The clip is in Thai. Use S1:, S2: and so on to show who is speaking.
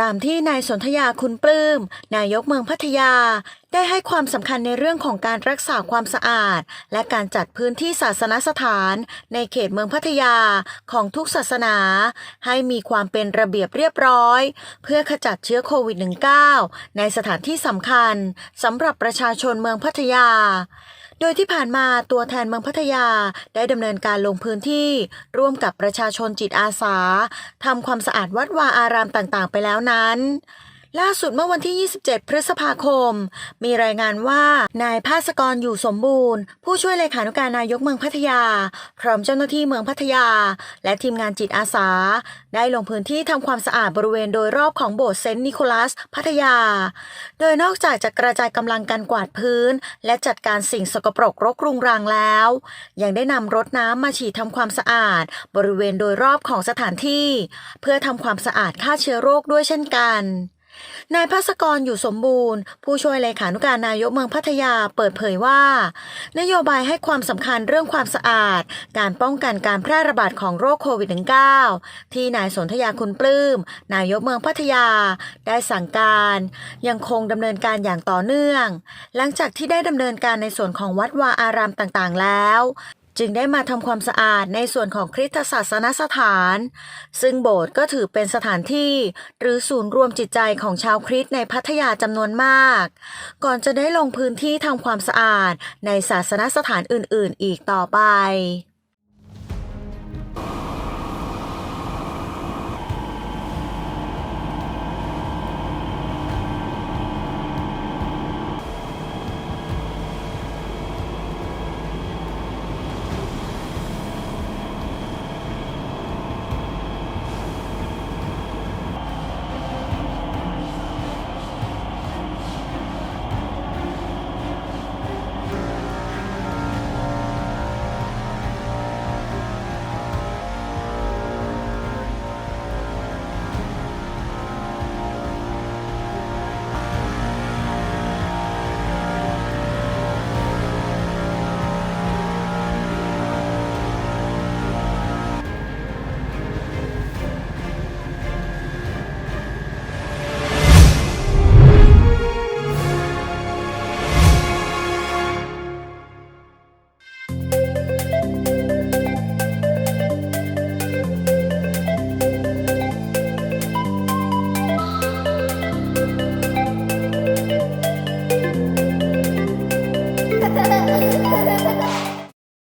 S1: ตามที่นายสนธยาคุณปลื้ม นายกเมืองพัทยา ได้ให้ความสำคัญในเรื่องของการรักษาความสะอาด และการจัดพื้นที่ศาสนสถาน ในเขตเมืองพัทยาของทุกศาสนา ให้มีความเป็นระเบียบเรียบร้อย เพื่อขจัดเชื้อโควิด -19 ในสถานที่สำคัญสำหรับประชาชนเมืองพัทยา โดยที่ผ่านมาตัวแทนเมืองพัทยาได้ดำเนินการลงพื้นที่ ร่วมกับประชาชนจิตอาสาทำความสะอาดวัดวาอารามต่างๆ ไปแล้วนั้น ล่าสุดเมื่อวันที่ 27 พฤษภาคม มีรายงานว่านายภาสกรอยู่สมบูรณ์ ผู้ช่วยเลขานุการนายกเมืองพัทยา พร้อมเจ้าหน้าที่เมืองพัทยา และทีมงานจิตอาสา ได้ลงพื้นที่ทำความสะอาดบริเวณโดยรอบของโบสถ์เซนต์นิโคลัส พัทยา โดยนอกจากจะกระจายกำลังกันกวาดพื้น และจัดการสิ่งสกปรกรกรุงรังแล้ว ยังได้นำรถน้ำมาฉีดทำความสะอาด บริเวณโดยรอบของสถานที่ เพื่อทำความสะอาดฆ่าเชื้อโรคด้วยเช่นกัน นายภาสกรอยู่สมบูรณ์ ผู้ช่วยเลขานุการนายกเมืองพัทยาเปิดเผยว่า นโยบายให้ความสำคัญเรื่องความสะอาด การป้องกันการแพร่ระบาดของโรคโควิด -19 ที่นายสนธยาคุณปลื้ม นายกเมืองพัทยา ได้สั่งการ ยังคงดำเนินการอย่างต่อเนื่อง หลังจากที่ได้ดำเนินการในส่วนของวัดวาอารามต่างๆแล้ว จึงได้มาทำความสะอาดในส่วนของคริสตศาสนสถาน ซึ่งโบสถ์ก็ถือเป็นสถานที่ หรือศูนย์รวมจิตใจของชาวคริสต์ในพัทยาจำนวนมาก ก่อนจะได้ลงพื้นที่ทำความสะอาดในศาสนสถานอื่น ๆ อีกต่อไป